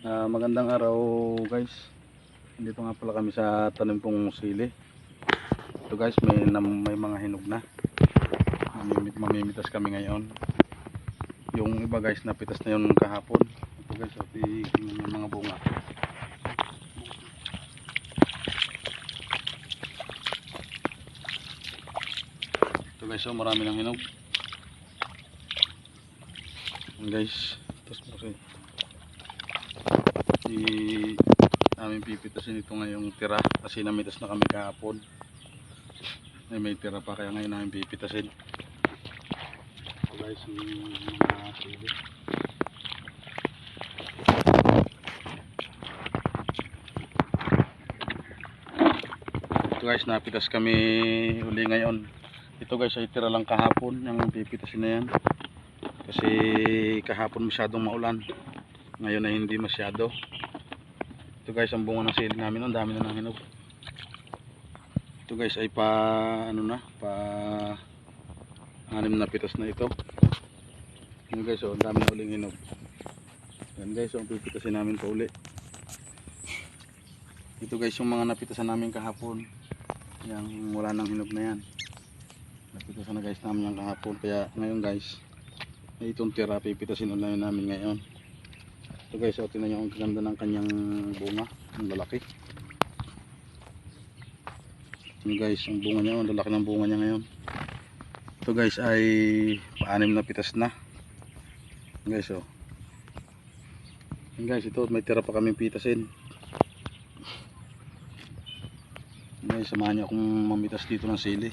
Ah, magandang araw guys. Dito nga pala kami sa tanim kong sili. Ito guys, may, may mga hinog na. Mamimit, mamimitas kami ngayon. Yung iba guys, napitas na yun kahapon. Ito guys, oh, tingnan yung mga bunga. Ito guys, oh, marami ng hinog. Yan guys, tapos mo i namin pipitasin ito ngayong tira kasi namitas na kami kahapon. Ay may tira pa kaya ngayon namin pipitasin guys yung mga sili ito guys napitas kami uli ngayon. Ito guys ay tira lang kahapon. Yung pipitasin na yan. Kasi kahapon masyadong maulan ngayon ay hindi masyado. Ito guys ang bunga ng sili namin ang dami na ng hinog. Ito guys ay pa ano na pa anim na pitas na ito. Yun guys oh ang dami na uling hinog. Yan guys oh, ang pipitasin namin pa uli. Ito guys yung mga napitasan namin kahapon. Yung wala nang hinog na yan. Napitasan na guys namin yung kahapon. Kaya ngayon guys ay itong tira pipitasin ulit namin ngayon ito guys, oh, tingnan nyo ang ganda ng kanyang bunga. Ang lalaki. Ito guys, ang bunga niya, ang lalaki ng bunga niya ngayon. Ito guys ay paanim na pitas na. Guys, oh. Guys, ito may tira pa kami pitasin. Guys, samahan niyo akong mamitas dito ng sili.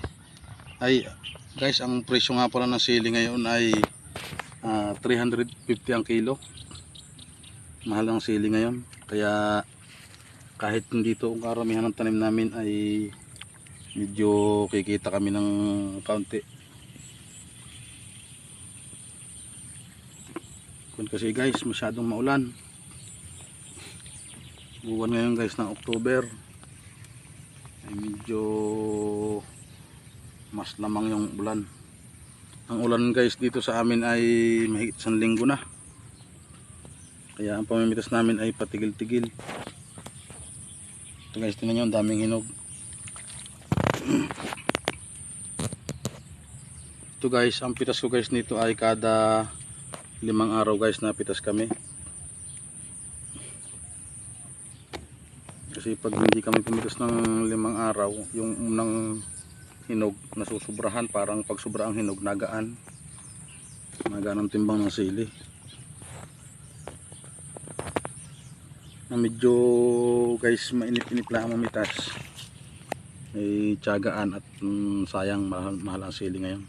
Ay, guys, ang presyo nga pala ng sili ngayon ay ah, 350 ang kilo mahal ang sili ngayon. Kaya kahit hindi ito ang karamihan ng tanim namin ay medyo kikita kami ng kaunti. Kung kasi guys masyadong maulan. Buwan ngayon guys ng October. Ay medyo mas lamang yung ulan. Ang ulan guys dito sa amin ay mahigit isang linggo na kaya ang pamimitas namin ay patigil-tigil. Ito guys, tingnan nyo, ang daming hinog. Ito guys, ang pitas ko guys nito ay kada limang araw guys na pitas kami. Kasi pag hindi kami pumitas ng limang araw, yung unang hinog nasusubrahan, parang pag sobra ang hinog, nagaan. Nagaan ang timbang ng sili. Na medyo guys mainit-init lang ang mamitas may tiyagaan at mm, sayang mahal, mahal ang sili ngayon.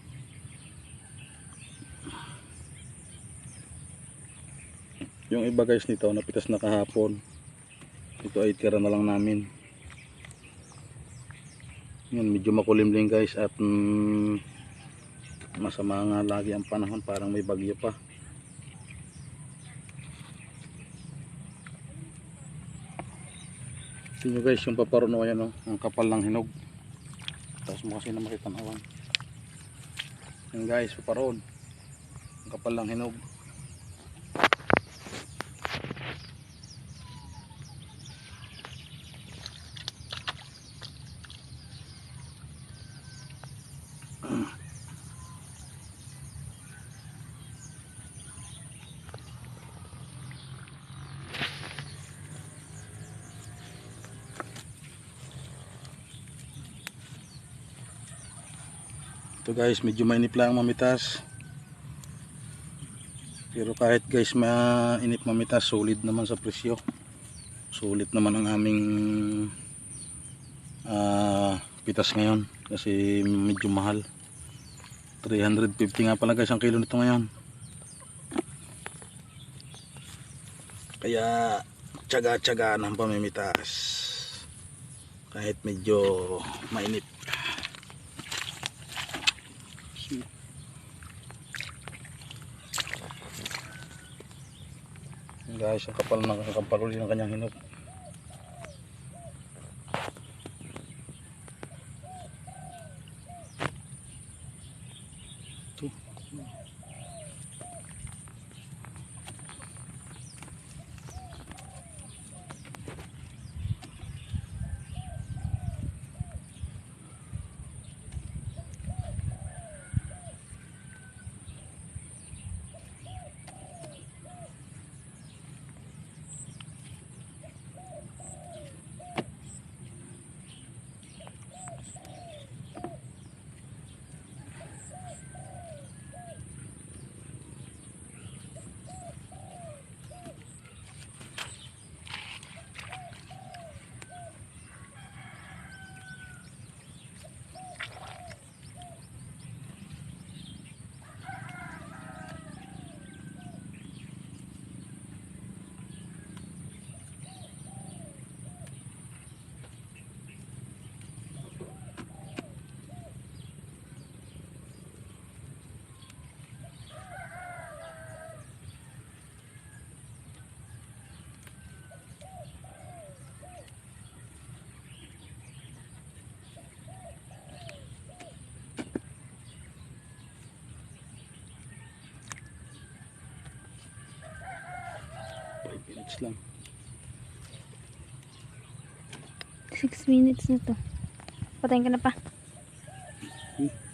Yung iba guys nito napitas na kahapon. Ito ay tira na lang namin. Yun medyo makulimlim guys at mm, masama nga lagi ang panahon. Parang may bagyo pa Tingnan nyo guys yung paparuno yan oh, ang kapal ng hinog. Tapos mo kasi na makita na awan. Yan guys, paparon. Ang kapal ng hinog. Ito guys, medyo mainip lang ang mamitas. Pero kahit guys mainip mamitas, solid naman sa presyo. Sulit naman ang aming ah, pitas ngayon kasi medyo mahal. 350 nga pala guys ang kilo nito ngayon. Kaya tsaga-tsaga ng pamimitas. Kahit medyo mainit. Guys ang kapal ng ulit ng kanyang hinog Ito. Minutes lang. 6 minutes na to. Patayin ka na pa. Hmm.